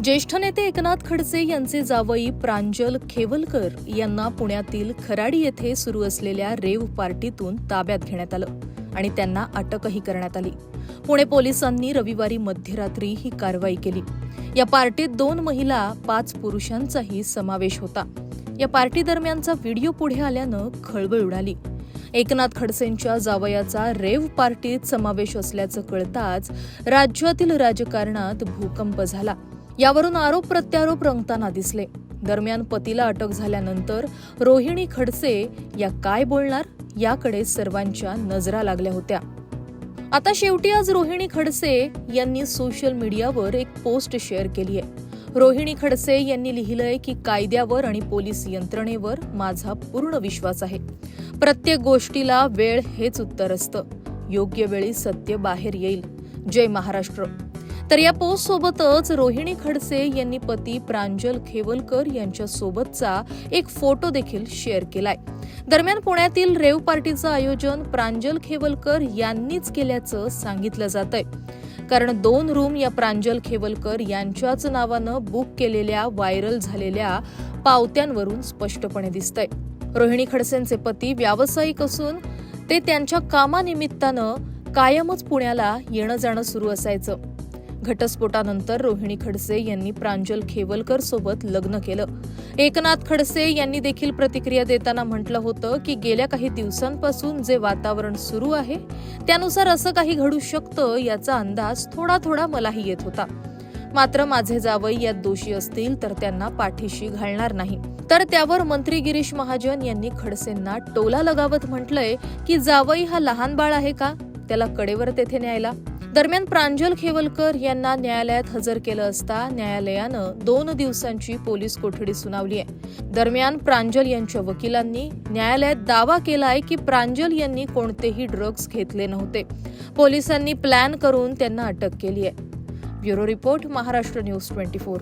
ज्येष्ठ नेते एकनाथ खडसे यांचे जावई प्रांजल खेवलकर यांना पुण्यातील खराडी येथे सुरू असलेल्या रेव पार्टीतून ताब्यात घेण्यात आलं आणि त्यांना अटकही करण्यात आली. पुणे पोलिसांनी रविवारी मध्यरात्री ही कारवाई केली. या पार्टीत दोन महिला पाच पुरुषांचाही समावेश होता. या पार्टी दरम्यानचा व्हिडिओ पुढे आल्यानं खळबळ उडाली. एकनाथ खडसेंच्या जावयाचा रेव पार्टीत समावेश असल्याचं कळताच राज्यातील राजकारणात भूकंप झाला. यावरून आरोप प्रत्यारोप रंगताना दिसले. दरम्यान पतीला अटक झाल्यानंतर रोहिणी खडसे या काय बोलणार याकडे सर्वांच्या नजरा लागल्या होत्या. आता शेवटी आज रोहिणी खडसे यांनी सोशल मीडियावर एक पोस्ट शेअर केली आहे. रोहिणी खडसे यांनी लिहिलंय की कायद्यावर आणि पोलीस यंत्रणेवर माझा पूर्ण विश्वास आहे. प्रत्येक गोष्टीला वेळ हेच उत्तर असतं. योग्य वेळी सत्य बाहेर येईल. जय महाराष्ट्र. तर या पोस्ट सोबतच रोहिणी खडसे यांनी पती प्रांजल खेवलकर यांच्या सोबतचा एक फोटो देखील शेअर केलाय. दरम्यान पुण्यातील रेव पार्टीचं आयोजन प्रांजल खेवलकर यांनीच केल्याचं सांगितलं जात आहे कारण दोन रूम या प्रांजल खेवलकर यांच्याच नावानं बुक केलेल्या व्हायरल झालेल्या पावत्यांवरून स्पष्टपणे दिसतंय. रोहिणी खडसेंचे पती व्यावसायिक असून ते त्यांच्या कामानिमित्तानं कायमच पुण्याला येणं जाणं सुरू असायचं. घटस्फोटानंतर रोहिणी खडसे यांनी प्रांजल खेवलकर सोबत लग्न केलं. एकनाथ खडसे यांनी देखील प्रतिक्रिया देताना म्हटलं होतं की गेल्या काही दिवसांपासून जे वातावरण सुरू आहे त्यानुसार असं काही घडू शकतं याचा अंदाज थोडा थोडा मलाही येत होता. मात्र माझे जावई यात दोषी असतील तर त्यांना पाठीशी घालणार नाही. तर त्यावर मंत्री गिरीश महाजन यांनी खडसेंना टोला लगावत म्हटलंय की जावई हा लहान बाळ आहे का? त्याला कडेवर तेथे न्यायला. दरम्यान प्रांजल खेवलकर यांना न्यायालयात हजर केलं असता न्यायालयानं दोन दिवसांची पोलीस कोठडी सुनावली आहे. दरम्यान प्रांजल यांच्या वकिलांनी न्यायालयात दावा केला आहे की प्रांजल यांनी कोणतेही ड्रग्ज घेतले नव्हते. पोलिसांनी प्लॅन करून त्यांना अटक केली आहे. Bureau report Maharashtra news twenty four.